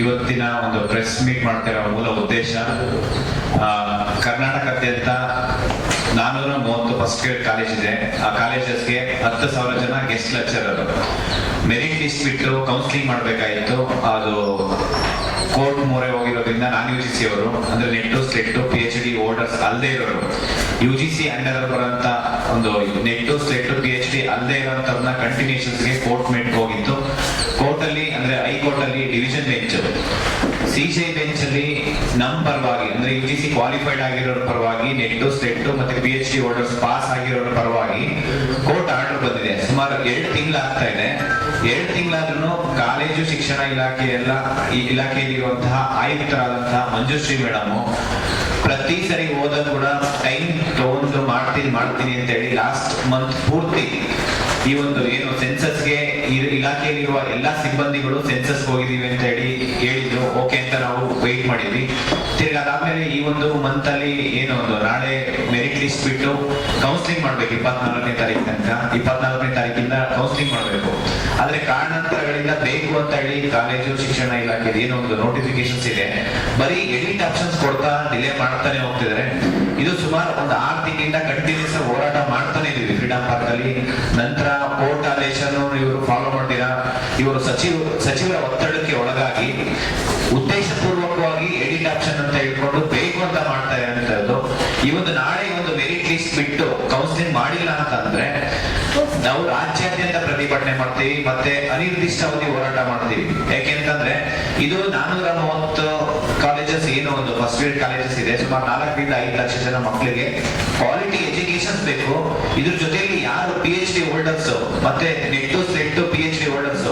ಇವತ್ತಿನ ಒಂದು press meet ಮಾಡ್ತಿರೋ ಮೂಲ ಉದ್ದೇಶ ಕರ್ನಾಟಕದಾದ್ಯಂತ ನಾನೂರ ಮೂವತ್ತು ಫಸ್ಟ್ ಗ್ರೇಡ್ ಕಾಲೇಜ್ ಇದೆ. ಆ ಕಾಲೇಜಸ್ಗೆ ಹತ್ತು ಸಾವಿರ ಜನ ಗೆಸ್ಟ್ ಲೆಕ್ಚರರ್ ಮೆರಿಟ್ ಲಿಸ್ಟ್ ಬಿಟ್ಟು ಕೌನ್ಸಿಲಿಂಗ್ ಮಾಡಬೇಕಾಗಿತ್ತು. ಅದು ಕೋರ್ಟ್ ಮೊರೆ ಹೋಗಿರೋದ್ರಿಂದ ನಾನ್ ಯು ಜಿ ಸಿ ಅವರು, ಅಂದ್ರೆ NET SLET P H D holders ಅಲ್ಲದೆ ಇರೋರು. ಯು ಜಿ ಸಿ ಅಂಡರ್ ಬರುವಂತ ಒಂದು ನೆಟ್ಟು ಸ್ಲೆಟ್ಟು ಪಿ ಎಚ್ ಡಿ ಅಲ್ಲದೆ ಇರೋಂಥವ್ರನ್ನ ಕಂಟಿನ್ಯೂಷನ್ಸ್ಗೆ ಕೋರ್ಟ್ ಮೆಟ್ ಹೋಗಿತ್ತು ಕೋರ್ಟ್ ಅಲ್ಲಿ ಅಂದ್ರೆ ಹೈಕೋರ್ಟ್ ಅಲ್ಲಿ ಡಿವಿಷನ್ ಬೆಂಚ್ ಸಿಸಿಐ ಬೆಂಚ್ ಅಲ್ಲಿ ನಮ್ ಪರವಾಗಿ, ಅಂದ್ರೆ ಯು ಜಿ ಸಿ ಕ್ವಾಲಿಫೈಡ್ ಆಗಿರೋರ ಪರವಾಗಿ, ನೆಟ್ಟು ಸೆಟ್ ಮತ್ತೆ P H D holders pass ಆಗಿರೋರ ಪರವಾಗಿ ಕೋರ್ಟ್ ಆರ್ಡರ್ ಬಂದಿದೆ. ಸುಮಾರು ಎರಡು ತಿಂಗಳಾಗ್ತಾ ಇದೆ. ಎರಡು ತಿಂಗಳಾದ್ರೂ ಕಾಲೇಜು ಶಿಕ್ಷಣ ಇಲಾಖೆ ಎಲ್ಲ ಈ ಇಲಾಖೆಯಲ್ಲಿರುವಂತಹ ಆಯುಕ್ತರಾದಂತಹ ಮಂಜುಶ್ರೀ ಮೇಡಮ್ ಪ್ರತಿ ಸರಿ ಹೋದಾಗ ಕೂಡ ಟೈಮ್ ತಗೊಂಡು ಮಾಡ್ತೀನಿ ಮಾಡ್ತೀನಿ ಅಂತ ಹೇಳಿ ಲಾಸ್ಟ್ ಮಂತ್ ಪೂರ್ತಿ ಈ ಒಂದು ಏನು ಸೆನ್ಸಸ್ಗೆ ಇಲಾಖೆಯಲ್ಲಿರುವ ಎಲ್ಲಾ ಸಿಬ್ಬಂದಿಗಳು ಸೆನ್ಸಸ್ ಹೋಗಿದೀವಿ ಅಂತ ಹೇಳಿ ಹೇಳಿದ್ರು. ಓಕೆ ಅಂತ ನಾವು ವೆಯ್ಟ್ ಮಾಡಿದ್ವಿ. ತಿರ್ಗಿ ಅದಾದ್ಮೇಲೆ ಈ ಒಂದು ಮಂತ್ ಅಲ್ಲಿ ಏನು ಒಂದು ನಾಳೆ ಮೆರಿಟ್ ಲಿಸ್ಟ್ ಬಿಟ್ಟು ಕೌನ್ಸಿಲಿಂಗ್ ಮಾಡ್ಬೇಕು ಇಪ್ಪತ್ನಾಲ್ಕನೇ ತಾರೀಕು ತನಕ. ಇಪ್ಪತ್ನಾಲ್ಕನೇ ತಾರೀಕಿಂದ ಕೌನ್ಸಿಲಿಂಗ್ ಮಾಡಬೇಕು. ಆದ್ರೆ ಕಾರಣಾಂತರಗಳಿಂದ ಬೇಕು ಅಂತ ಹೇಳಿ ಕಾಲೇಜು ಶಿಕ್ಷಣ ಇಲಾಖೆ ಏನೋ ಒಂದು ನೋಟಿಫಿಕೇಶನ್ಸ್ ಇದೆ. ಬರೀ ಎಡಿಟ್ ಆಪ್ಷನ್ಸ್ ಕೊಡ್ತಾ ಡಿಲೇ ಮಾಡ್ತಾನೆ ಹೋಗ್ತಿದ್ದಾರೆ ಇದು ಸುಮಾರು ಒಂದು ಆರು ತಿಂಗಳಿಂದ ಕಂಟಿನ್ಯೂಸ್ ಹೋರಾಟ ಮಾಡ್ತಾನೆ ಇದೀವಿ ಫ್ರೀಡಂ ಪಾರ್ಕ್ ಅಲ್ಲಿ ನಂತರ ಕೋರ್ಟ್ ಆದೇಶ ಇವರು ಫಾಲೋ ಮಾಡ್ತೀರಾ? ಇವರು ಸಚಿವ, ಸಚಿವರ ಒತ್ತಡಕ್ಕೆ ಒಳಗಾಗಿ ಉದ್ದೇಶಪೂರ್ವಕವಾಗಿ ಎಡಿಟ್ ಆಪ್ಷನ್ ಅಂತ ಹೇಳ್ಕೊಂಡು ಬೇಕು ಅಂತ ಮಾಡ್ತಾರೆ ಈ ಒಂದು ನಾಳೆ ಒಂದು ಮೆರಿಟ್ ಲಿಸ್ಟ್ ಬಿಟ್ಟು ಕೌನ್ಸಿಲಿಂಗ್ ಮಾಡಿಲ್ಲ ಅಂತಂದ್ರೆ ನಾವು ರಾಜ್ಯಾದ್ಯಂತ ಪ್ರತಿಭಟನೆ ಮಾಡ್ತೀವಿ, ಮತ್ತೆ ಅನಿರ್ದಿಷ್ಟಾವಧಿ ಹೋರಾಟ ಮಾಡ್ತೀವಿ. ಯಾಕೆಂತಂದ್ರೆ, ಇದು ನಾನೂರ ಮೂವತ್ತು ಕಾಲೇಜಸ್ ಏನು ಒಂದು ಫಸ್ಟ್ ಗ್ರೇಡ್ ಕಾಲೇಜಸ್ ಇದೆ. ಸುಮಾರು ನಾಲ್ಕರಿಂದ ಐದು ಲಕ್ಷ ಜನ ಮಕ್ಕಳಿಗೆ ಕ್ವಾಲಿಟಿ ಎಜುಕೇಶನ್ ಬೇಕು. ಇದ್ರ ಜೊತೆಯಲ್ಲಿ ಯಾರು ಪಿ ಎಚ್ ಡಿ ಹೋಲ್ಡರ್ಸ್ ಮತ್ತೆ NET SET P H D holders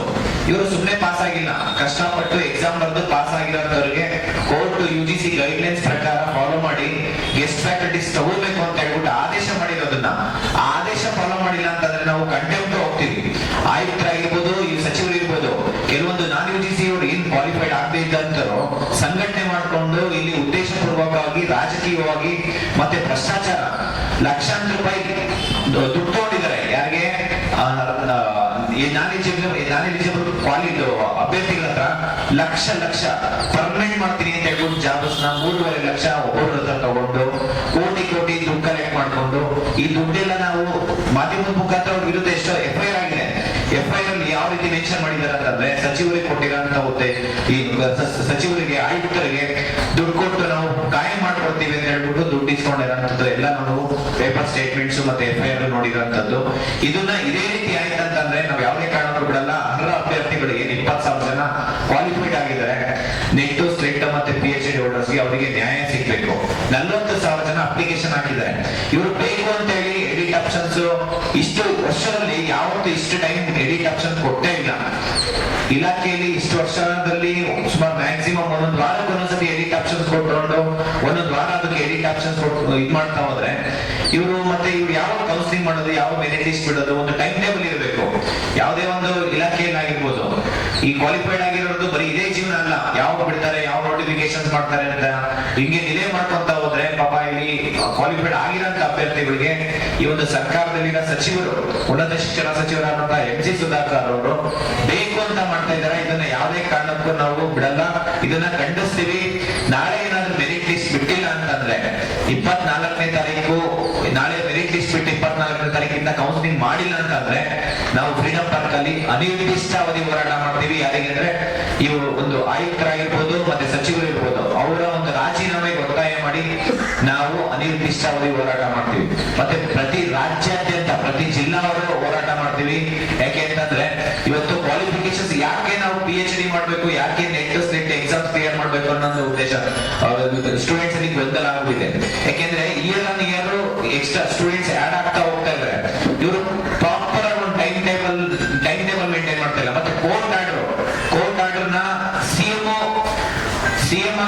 ಇವರು ಸುಮ್ಮನೆ ಪಾಸ್ ಆಗಿಲ್ಲ. ಕಷ್ಟಪಟ್ಟು ಎಕ್ಸಾಮ್ ಬರೆದು pass ಆಗಿರೋರಿಗೆ court U G C guidelines ಪ್ರಕಾರ ಫಾಲೋ ಮಾಡಿ ಗೆಸ್ಟ್ ಫ್ಯಾಕಲ್ಟೀಸ್ ತಗೋಬೇಕು ಲಕ್ಷಾಂತರ ರೂಪಾಯಿ ದುಡ್ಡು ತಗೊಂಡಿದ್ದಾರೆ ಯಾರಿಗೆ? ನಾನ್ ಅಭ್ಯರ್ಥಿಗಳ ಹತ್ರ ಲಕ್ಷ ಲಕ್ಷ ಪರ್ಮನೆಂಟ್ ಮಾಡ್ತೀನಿ ಅಂತ ಹೇಳ್ಬಿಟ್ಟು ಜಾಬ್ಸ್ನ ಮೂರುವರೆ ಲಕ್ಷ ಒಬ್ಬರ ಹತ್ರ ತಗೊಂಡು, ಕೋಟಿ ಕೋಟಿ ದುಡ್ಡು ಕಲೆಕ್ಟ್ ಮಾಡ್ಕೊಂಡು, ಈ ದುಡ್ಡೆಲ್ಲ ನಾವು ಮಾಧ್ಯಮದ ಮುಖಾಂತರ ವಿರುದ್ಧ ಎಷ್ಟೋ ಎಫ್ ಆಗಿದೆ. ಎಫ್ ಐ ಅಲ್ಲಿ ಯಾವ ರೀತಿ ಮೆನ್ಷನ್ ಮಾಡಿದ್ದಾರೆ ಅಂತಂದ್ರೆ ಸಚಿವರಿಗೆ ಕೊಟ್ಟಿರೋಂತ ಹೋಗುತ್ತೆ. ಈ ಸಚಿವರಿಗೆ, ಆಯುಕ್ತರಿಗೆ ದುಡ್ಡು ಕೊಟ್ಟು ನಾವು ಕಾಯಂ ಮಾಡ್ಕೊಡ್ತೀವಿ ಅಂತ ಹೇಳ್ಬಿಟ್ಟು ದುಡ್ಡು ಇಸ್ಕೊಂಡಿರೋಂಥದ್ದು ಎಲ್ಲ ನಾವು ಪೇಪರ್ ಸ್ಟೇಟ್ಮೆಂಟ್ಸ್ ಮತ್ತೆ ಎಫ್ ಐ ಆರ್ ನೋಡಿರೋಂಥದ್ದು. ಇದನ್ನ ಇದೇ ರೀತಿ ಆಯ್ತಂತಂದ್ರೆ ನಾವು ಯಾವುದೇ ಕಾರಣಕ್ಕೂ ಬಿಡಲ್ಲ. ಅರ್ಹ ಅಭ್ಯರ್ಥಿಗಳು ಏನು ಇಪ್ಪತ್ತು ಸಾವಿರ ಜನ ಕ್ವಾಲಿಫೈಡ್ ಆಗಿದ್ದಾರೆ. ನೆಟ್ ಸ್ಟ್ರಿಕ್ಟ್ ಮತ್ತೆ ಪಿ ಎಚ್ ಡಿ ಹೋಲ್ಡರ್ಸ್ಗೆ ಅವರಿಗೆ ನ್ಯಾಯ ಸಿಗ್ಬೇಕು. ನಲ್ವತ್ತು ಸಾವಿರ ಜನ ಅಪ್ಲಿಕೇಶನ್ ಹಾಕಿದ್ದಾರೆ. ಇವರು ಬೇಕು ಅಂತ ಹೇಳಿ ಎಡಿಟ್ ಆಪ್ಷನ್ಸ್ ಇಷ್ಟು ವರ್ಷದಲ್ಲಿ ಯಾವತ್ತು ಇಷ್ಟು ಟೈಮ್ ಎಡಿಟ್ ಆಪ್ಷನ್ ಕೊಟ್ಟೇ ಇಲ್ಲ. ಇಲಾಖೆಯಲ್ಲಿ ಇಷ್ಟು ವರ್ಷದಲ್ಲಿ ಸುಮಾರು ಮ್ಯಾಕ್ಸಿಮಮ್ ಒಂದೊಂದು ವಾರಕ್ಕೆ ಒಂದೊಂದ್ಸತಿ ಎಡಿಟ್ ಆಪ್ಷನ್ಸ್ ಕೊಟ್ಕೊಂಡು, ಒಂದೊಂದು ವಾರ ಅದಕ್ಕೆ ಎಡಿಟ್ ಆಪ್ಷನ್ಸ್ ಇದು ಮಾಡ್ತಾ ಹೋದ್ರೆ, ಇವರು ಮತ್ತೆ ಇವ್ರು ಯಾವ ಕೌನ್ಸಿಲಿಂಗ್ ಮಾಡೋದು, ಯಾವ ಮೆರಿಟ್ ಲಿಸ್ಟ್ ಬಿಡೋದು, ಒಂದು ಟೈಮ್ ಟೇಬಲ್ ಇರಬೇಕು. ಯಾವುದೇ ಒಂದು ಇಲಾಖೆಯಲ್ಲಿ ಆಗಿರ್ಬೋದು ಈ ಕ್ವಾಲಿಫೈಡ್ ಆಗಿರೋದು ಬರೀ ಇದೇ ಜೀವನ ಅಲ್ಲ. ಯಾವ ಬಿಡ್ತಾರೆ, ಯಾವ ನೋಟಿಫಿಕೇಶನ್ ಮಾಡ್ತಾರೆ ಅಂತ ಹಿಂಗೆ ಡಿಲೇ ಮಾಡ್ಕೊಂತ ಕ್ವಾಲಿಫೈಡ್ ಆಗಿರಂತ ಅಭ್ಯರ್ಥಿಗಳಿಗೆ ಈ ಒಂದು ಸರ್ಕಾರದಲ್ಲಿನ ಸಚಿವರು, ಉನ್ನತ ಶಿಕ್ಷಣ ಸಚಿವರಾದಂತಹ ಎಂ ಜಿ ಸುಧಾಕರ್ ಅವರು ಬೇಕು ಅಂತ ಮಾಡ್ತಾ ಇದ್ದಾರೆ. ಇದನ್ನ ಯಾವುದೇ ಕಾರಣಕ್ಕೂ ನಾವು ಬಿಡಲ್ಲ. ಇದನ್ನ ಖಂಡಿಸ್ತೀವಿ. ನಾಳೆ ಏನಾದ್ರೂ ಮೆರಿಟ್ ಲಿಸ್ಟ್ ಬಿಟ್ಟಿಲ್ಲ ಅಂತಂದ್ರೆ ಇಪ್ಪತ್ನಾಲ್ಕನೇ ತಾರೀಕು, ನಾಳೆ ಮೆರಿಟ್ ಲಿಸ್ಟ್ ಬಿಟ್ಟು ಇಪ್ಪತ್ನಾಲ್ಕನೇ ತಾರೀಕಿಂದ ಕೌನ್ಸಿಲಿಂಗ್ ಮಾಡಿಲ್ಲ ಅಂತಂದ್ರೆ ನಾವು ಫ್ರೀಡಂ ಪಾರ್ಕ್ ಅಲ್ಲಿ ಅನಿರ್ದಿಷ್ಟಾವಧಿ ಹೋರಾಟ ಮಾಡ್ತೀವಿ. ಯಾರಿಗೆ ಅಂದ್ರೆ ಇವರು ಒಂದು ಆಯುಕ್ತರಾಗಿರ್ಬೋದು ಮತ್ತೆ ಸಚಿವರು ಇರ್ಬೋದು ಅವರ ಒಂದು ರಾಜೀನಾಮೆಗೆ ಒತ್ತಾಯ ಮಾಡಿ ನಾವು ಅನಿರ್ದಿಷ್ಟಾವಧಿ ಹೋರಾಟ ಮಾಡ್ತೀವಿ. ಮತ್ತೆ ಪ್ರತಿ ರಾಜ್ಯಾದ್ಯಂತ, ಪ್ರತಿ ಜಿಲ್ಲಾವರು ಹೋರಾಟ ಮಾಡ್ತೀವಿ. ಯಾಕೆ ಅಂತಂದ್ರೆ, ಇವತ್ತು ಕ್ವಾಲಿಫಿಕೇಶನ್ಸ್ ಯಾಕೆ ನಾವು ಪಿ ಎಚ್ ಡಿ ಮಾಡ್ಬೇಕು, ಯಾಕೆ ನೆಟ್ ಸ್ಲಿಟ್ ಎಕ್ಸಾಮ್ ಕ್ಲಿಯರ್ ಮಾಡ್ಬೇಕು ಅನ್ನೋ ಉದ್ದೇಶ. ಸ್ಟೂಡೆಂಟ್ಸ್ ಗೊಂದಲ ಆಗಿದೆ ಯಾಕೆಂದ್ರೆ year on year extra students add ಆಗ್ತಾ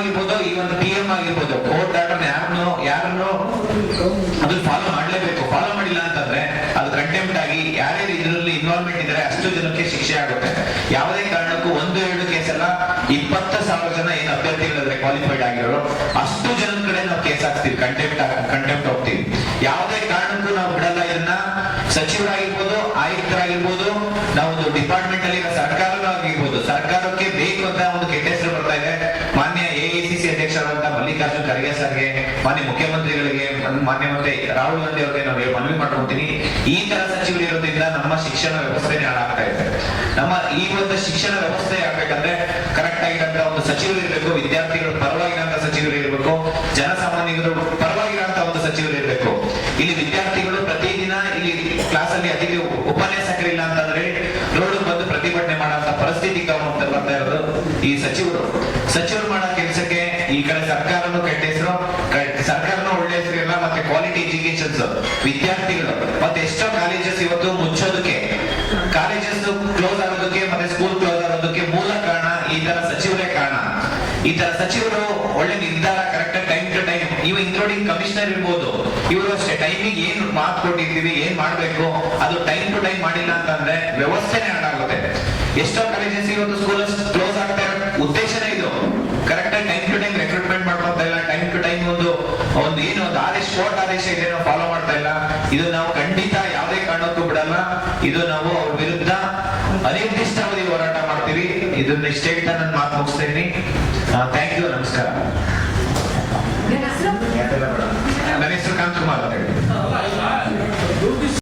ಆಗಿರ್ಬೋದು ಈ ಒಂದು ಪಿ ಎಂ ಆಗಿರ್ಬೋದು. ಕೋರ್ಟ್ ಆರ್ಡರ್ ಯಾರನ್ನು ಯಾರನ್ನು ಅದು ಫಾಲೋ ಮಾಡಲೇಬೇಕು. ಫಾಲೋ ಮಾಡಿಲ್ಲ ಅಂತಂದ್ರೆ, ಅದು ಕಂಟೆಂಪ್ಟ್ ಆಗಿ ಯಾರೇ ಇದರಲ್ಲಿ ಇನ್ವಾಲ್ವ್ಮೆಂಟ್ ಇದ್ರೆ ಅಷ್ಟು ಜನಕ್ಕೆ ಶಿಕ್ಷೆ ಆಗುತ್ತೆ. ಯಾವುದೇ ಕಾರಣಕ್ಕೂ ಒಂದು, ಎರಡು ಕೇಸಲ್ಲ ಇಪ್ಪತ್ತು ಸಾವಿರ ಜನ ಏನು ಅಭ್ಯರ್ಥಿಗಳಾದ್ರೆ ಕ್ವಾಲಿಫೈಡ್ ಆಗಿರೋ ಅಷ್ಟು ಜನ ಕಡೆ ನಾವು ಕೇಸ್ ಹಾಕ್ತೀವಿ. ಕಂಟೆಂಪ್ಟ್ ಕಂಟೆಂಪ್ಟ್ ಹೋಗ್ತೀವಿ. ಯಾವುದೇ ಕಾರಣಕ್ಕೂ ನಾವು ಬಿಡಲ್ಲ. ಇದನ್ನ ಸಚಿವರಾಗಿರ್ಬೋದು, ಆಯುಕ್ತರಾಗಿರ್ಬೋದು ನಾವು ಡಿಪಾರ್ಟ್ಮೆಂಟ್ ಅಲ್ಲಿ ಸರ್ಕಾರವಾಗಿರ್ಬೋದು ಸರ್ಕಾರಕ್ಕೆ ಬೇಕು ಅಂತ ಒಂದು ಕೆಟ್ಟ ಮಾನ್ಯ ಮುಖ್ಯಮಂತ್ರಿಗಳಿಗೆ ಮನ್- ಮಾನ್ಯ ಮತ್ತೆ ರಾಹುಲ್ ಗಾಂಧಿ ಅವರಿಗೆ ನಾವು ಮನವಿ ಮಾಡ್ಕೊಂತೀನಿ ಈ ತರ ಸಚಿವರು ಇರೋದ್ರಿಂದ ನಮ್ಮ ಶಿಕ್ಷಣ ವ್ಯವಸ್ಥೆನೇ ಹಾಳಾಗ್ತಾ ಇದೆ. ನಮ್ಮ ಈ ಒಂದು ಶಿಕ್ಷಣ ವ್ಯವಸ್ಥೆ ಆಗ್ಬೇಕಂದ್ರೆ ಕರೆಕ್ಟ್ ಆಗಿರಂತ ಒಂದು ಸಚಿವರು ಇರಬೇಕು, ವಿದ್ಯಾರ್ಥಿಗಳು ಪರವಾಗಿರಂತ ಸಚಿವರು ಇರಬೇಕು, ಜನಸಾಮಾನ್ಯರು ಪರವಾಗಿರಂತ ಒಂದು ಸಚಿವರು ಇರಬೇಕು. ಇಲ್ಲಿ ವಿದ್ಯಾರ್ಥಿಗಳು ಪ್ರತಿದಿನ ಇಲ್ಲಿ ಕ್ಲಾಸ್ ಅಲ್ಲಿ ಅತಿಥಿ ಉಪನ್ಯಾಸಕರಿಲ್ಲ ಅಂತಂದ್ರೆ ರೋಡ್ ಬಂದು ಪ್ರತಿಭಟನೆ ಮಾಡುವಂತ ಪರಿಸ್ಥಿತಿ ಬರ್ತಾ ಇರೋದು ಈ ಸಚಿವರು. ಸಚಿವರು ಮಾಡೋ ಕೆಲಸಕ್ಕೆ ಈ ಕಡೆ ಸರ್ಕಾರನು ಕೆಟ್ಟ ಹೆಸರು ಕ- ಸರ್ಕಾರನು ಒಳ್ಳೆ ಹೆಸರು ಇಲ್ಲ ಮತ್ತೆ ಕ್ವಾಲಿಟಿ ಎಜುಕೇಶನ್ಸ್ ವಿದ್ಯಾರ್ಥಿಗಳು ಮತ್ತೆ ಎಷ್ಟೋ ಕಾಲೇಜಸ್ ಇವತ್ತು ಮುಚ್ಚೋದಕ್ಕೆ. ಕಾಲೇಜಸ್ ಕ್ಲೋಸ್ ಆಗೋದಕ್ಕೆ ಮತ್ತೆ ಸ್ಕೂಲ್ ಕ್ಲೋಸ್ ಆಗೋದಕ್ಕೆ ಮೂಲ ಕಾರಣ ಈ ತರ ಸಚಿವರೇ ಕಾರಣ. ಈ ತರ ಸಚಿವರು ಒಳ್ಳೆ ನಿರ್ಧಾರ ಕರೆಕ್ಟ್ ಟೈಮ್ ಟು ಟೈಮ್ ಇವ ಇನ್ಕ್ಲೂಡಿಂಗ್ ಕಮಿಷನರ್ ಇರ್ಬೋದು. ಇವರು ಅಷ್ಟೇ ಟೈಮಿಗೆ ಏನ್ ಮಾತು ಕೊಟ್ಟಿರ್ತೀವಿ, ಏನ್ ಮಾಡ್ಬೇಕು, ಅದು ಟೈಮ್ ಟು ಟೈಮ್ ಮಾಡಿಲ್ಲ ಅಂತಂದ್ರೆ ವ್ಯವಸ್ಥೆನೆ ಹಾಳಾಗುತ್ತೆ. ಎಷ್ಟೋ ಕಾಲೇಜಸ್ ಇವತ್ತು ಸ್ಕೂಲ್ ಕ್ಲೋಸ್ ಆಗ್ತಾ ಉದ್ದೇಶನೇ ಇದು. Correct time to time recruitment ಮಾಡ್ಕೊಂತ ಇಲ್ಲ ಟೈಮ್ ಟು ಟೈಮ್ ಒಂದು ಒಂದು ಏನು ಒಂದು ಆದೇಶ ಕೋರ್ಟ್ ಆದೇಶ ಇದೆ ನಾವು ಫಾಲೋ ಮಾಡ್ತಾ ಇಲ್ಲ. ಇದು ನಾವು ಖಂಡಿತ ಯಾವುದೇ ಕಾರಣಕ್ಕೂ ಬಿಡಲ್ಲ. ಇದು ನಾವು ಅವ್ರ ವಿರುದ್ಧ ಅನಿರ್ದಿಷ್ಟಾವಧಿ ಹೋರಾಟ ಮಾಡ್ತೀವಿ. ಇದನ್ನ ಇಷ್ಟೇ ಹೇಳ್ತಾ ನಾನು ಮಾತು ಮುಗಿಸ್ತೇನೆ. ಥ್ಯಾಂಕ್ ಯು ನಮಸ್ಕಾರ. ನನ್ನ ಹೆಸರು ಕಾಂತ್ ಕುಮಾರ್ ಅಂತ ಹೇಳಿ.